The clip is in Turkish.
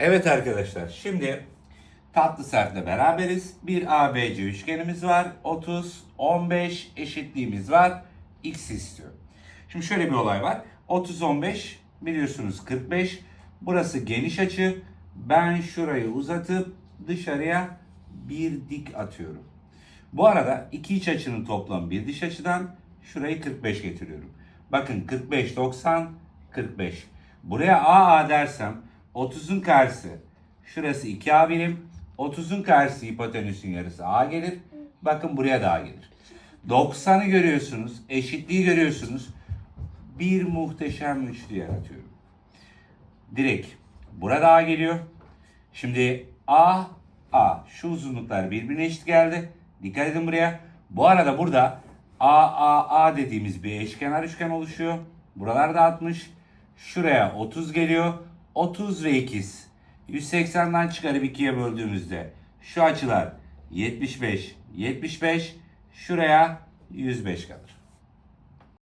Evet arkadaşlar şimdi tatlı sertle beraberiz. Bir ABC üçgenimiz var. 30, 15 eşitliğimiz var. X istiyor. Şimdi şöyle bir olay var. 30, 15 biliyorsunuz 45. Burası geniş açı. Ben şurayı uzatıp dışarıya bir dik atıyorum. Bu arada iki iç açının toplamı bir dış açıdan şurayı 45 getiriyorum. Bakın 45, 90, 45. Buraya AA dersem 30'un karşısı şurası 2A birim. 30'un karşısı hipotenüsün yarısı A gelir. Bakın buraya da A gelir. 90'ı görüyorsunuz. Eşitliği görüyorsunuz. Bir muhteşem üçlü yaratıyorum. Direkt burada A geliyor. Şimdi A, A. Şu uzunluklar birbirine eşit geldi. Dikkat edin buraya. Bu arada burada A, A, A dediğimiz bir eşkenar üçgen oluşuyor. Buralar da 60. Şuraya 30 geliyor. 30 ve ikiz. 180'den çıkarıp 2'ye böldüğümüzde şu açılar 75, 75. Şuraya 105 kalır.